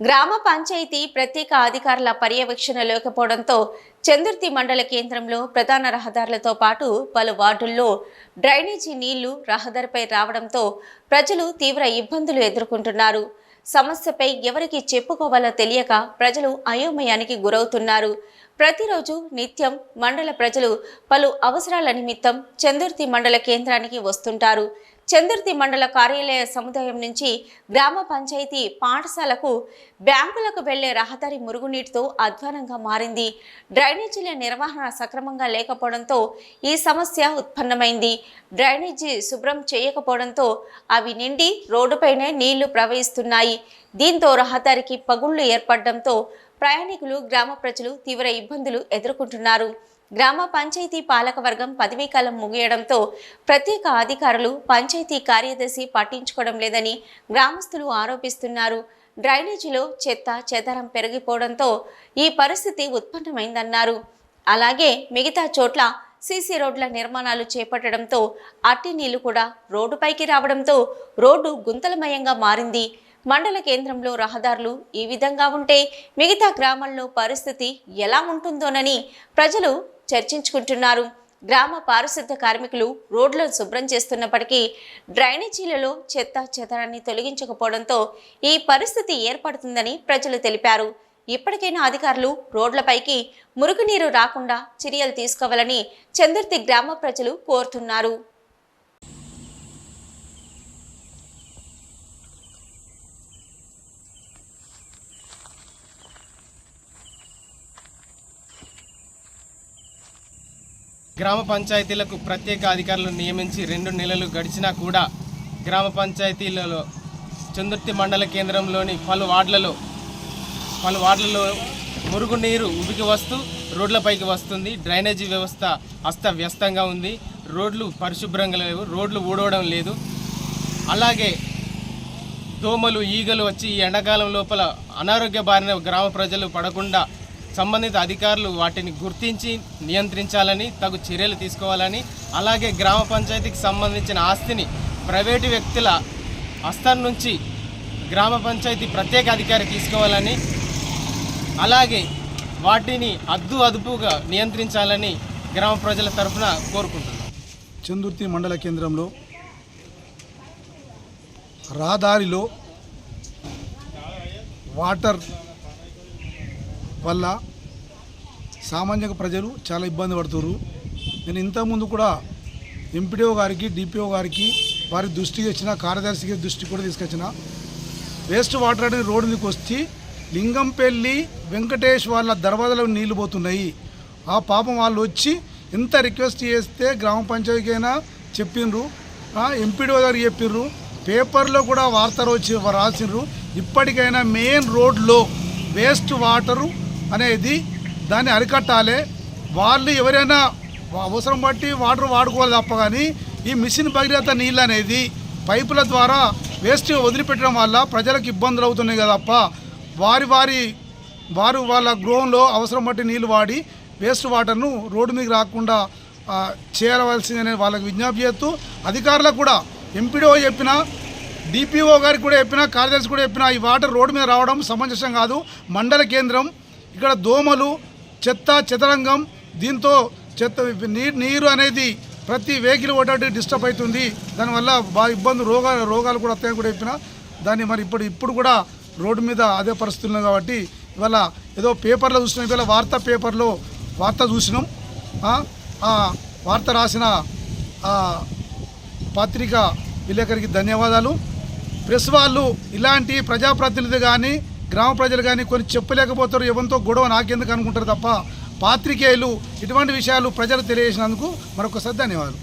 గ్రామ పంచాయతీ ప్రత్యేక అధికారుల పర్యవేక్షణ లేకపోవడంతో చందుర్తి మండల కేంద్రంలో ప్రధాన రహదారులతో పాటు పలు వార్డుల్లో డ్రైనేజీ నీళ్ళు రహదారిపై రావడంతో ప్రజలు తీవ్ర ఇబ్బందులు ఎదుర్కొంటున్నారు. సమస్యపై ఎవరికి చెప్పుకోవాలో తెలియక ప్రజలు అయోమయానికి గురవుతున్నారు. ప్రతిరోజు నిత్యం మండల ప్రజలు పలు అవసరాల నిమిత్తం చందుర్తి మండల కేంద్రానికి వస్తుంటారు. చందుర్తి మండల కార్యాలయ సముదాయం నుంచి గ్రామ పంచాయతీ పాఠశాలకు బ్యాంకులకు వెళ్ళే రహదారి మురుగునీటితో అధ్వానంగా మారింది. డ్రైనేజీల నిర్వహణ సక్రమంగా లేకపోవడంతో ఈ సమస్య ఉత్పన్నమైంది. డ్రైనేజీ శుభ్రం చేయకపోవడంతో అవి నిండి రోడ్డుపైనే నీళ్ళు ప్రవహిస్తున్నాయి. దీంతో రహదారికి పగుళ్ళు ఏర్పడడంతో ప్రయాణికులు గ్రామ ప్రజలు తీవ్ర ఇబ్బందులు ఎదుర్కొంటున్నారు. గ్రామ పంచాయతీ పాలకవర్గం పదవీకాలం ముగియడంతో ప్రత్యేక అధికారులు పంచాయతీ కార్యదర్శి పట్టించుకోవడం లేదని గ్రామస్తులు ఆరోపిస్తున్నారు. డ్రైనేజీలో చెత్త చెదరం పెరిగిపోవడంతో ఈ పరిస్థితి ఉత్పన్నమైందన్నారు. అలాగే మిగతా చోట్ల సీసీ రోడ్ల నిర్మాణాలు చేపట్టడంతో అట్టి నీళ్ళు కూడా రోడ్డుపైకి రావడంతో రోడ్డు గుంతలమయంగా మారింది. మండల కేంద్రంలో రహదారులు ఈ విధంగా ఉంటే మిగతా గ్రామాల్లో పరిస్థితి ఎలా ఉంటుందోనని ప్రజలు చర్చించుకుంటున్నారు. గ్రామ పారిశుద్ధ కార్మికులు రోడ్లను శుభ్రం చేస్తున్నప్పటికీ డ్రైనేజీలలో చెత్త చెదరాన్ని తొలగించకపోవడంతో ఈ పరిస్థితి ఏర్పడుతుందని ప్రజలు తెలిపారు. ఇప్పటికైనా అధికారులు రోడ్లపైకి మురుగునీరు రాకుండా చర్యలు తీసుకోవాలని చందుర్తి గ్రామ ప్రజలు కోరుతున్నారు. గ్రామ పంచాయతీలకు ప్రత్యేక అధికారులను నియమించి రెండు నెలలు గడిచినా కూడా గ్రామ పంచాయతీలలో చందుర్తి మండల కేంద్రంలోని పలు వార్డులలో పలు వార్డులలో మురుగునీరు ఉబికి వస్తూ రోడ్లపైకి వస్తుంది. డ్రైనేజీ వ్యవస్థ అస్తవ్యస్తంగా ఉంది. రోడ్లు పరిశుభ్రంగా లేవు. రోడ్లు ఊడవడం లేదు. అలాగే దోమలు ఈగలు వచ్చి ఈ ఎండాకాలం లోపల అనారోగ్య బారిన గ్రామ ప్రజలు పడకుండా సంబంధిత అధికారులు వాటిని గుర్తించి నియంత్రించాలని తగు చర్యలు తీసుకోవాలని అలాగే గ్రామ పంచాయతీకి సంబంధించిన ఆస్తిని ప్రైవేటు వ్యక్తుల హస్తం నుంచి గ్రామ పంచాయతీ ప్రత్యేక అధికారి తీసుకోవాలని అలాగే వాటిని అద్దు అదుపుగా నియంత్రించాలని గ్రామ ప్రజల తరఫున కోరుకుంటున్నాం. చందుర్తి మండల కేంద్రంలో రహదారిలో వాటర్ వల్ల సామాన్య ప్రజలు చాలా ఇబ్బంది పడుతున్నారు నేను ఇంతకుముందు కూడా ఎంపీడీఓ గారికి డిపిఓ గారికి వారి దృష్టికి వచ్చిన కార్యదర్శికి దృష్టి కూడా తీసుకొచ్చిన. వేస్ట్ వాటర్ అనేది రోడ్డు మీదకి వచ్చి లింగంపల్లి వెంకటేష్ వాళ్ళ దర్వాజలో నీళ్ళు పోతున్నాయి. ఆ పాపం వాళ్ళు వచ్చి ఎంత రిక్వెస్ట్ చేస్తే గ్రామ పంచాయతీకైనా అయినా చెప్పిండ్రు ఎంపీడీఓ గారికి చెప్పిండ్రు పేపర్లో కూడా వార్తలు వచ్చి రాసిండ్రు. ఇప్పటికైనా మెయిన్ రోడ్లో వేస్ట్ వాటరు అనేది దాన్ని అరికట్టాలి. వాళ్ళు ఎవరైనా అవసరం బట్టి వాటర్ వాడుకోవాలి తప్ప కానీ ఈ మిషన్ భగీరథ నీళ్ళు అనేది పైపుల ద్వారా వేస్ట్ వదిలిపెట్టడం వల్ల ప్రజలకు ఇబ్బందులు అవుతున్నాయి కదా తప్ప వారి వారి వారు వాళ్ళ గృహంలో అవసరం బట్టి నీళ్ళు వాడి వేస్ట్ వాటర్ను రోడ్డు మీద రాకుండా ఆ, చేరవలసిందని వాళ్ళకి విజ్ఞప్తి చేస్తూ అధికారులకు కూడా ఎంపీడీఓ చెప్పినా డిపిఓ గారికి కూడా చెప్పినా కార్యదర్శి కూడా చెప్పినా ఈ వాటర్ రోడ్డు మీద రావడం సమంజసం కాదు. మండల కేంద్రం ఇక్కడ దోమలు చెత్త చెదరంగం దీంతో చెత్త నీరు నీరు అనేది ప్రతి వెహికల్ ఒకటి డిస్టర్బ్ అవుతుంది. దానివల్ల బాగా ఇబ్బంది రోగాలు రోగాలు కూడా వస్తాయని కూడా చెప్పిన దాన్ని మరి ఇప్పుడు ఇప్పుడు కూడా రోడ్డు మీద అదే పరిస్థితులు కాబట్టి ఇవాళ ఏదో పేపర్లో చూసినాం ఇవాళ వార్తా పేపర్లో వార్త చూసినాం. ఆ, వార్త రాసిన పత్రిక విలేకరికి ధన్యవాదాలు. ప్రెస్ వాళ్ళు ఇలాంటి ప్రజాప్రతినిధి కానీ గ్రామ ప్రజలు కానీ కొన్ని చెప్పలేకపోతారు. ఎవరితో గొడవ నాకెందుకు అనుకుంటారు తప్ప పాత్రికేయులు ఇటువంటి విషయాలు ప్రజలు తెలియజేసినందుకు మరొకసారి ధన్యవాదాలు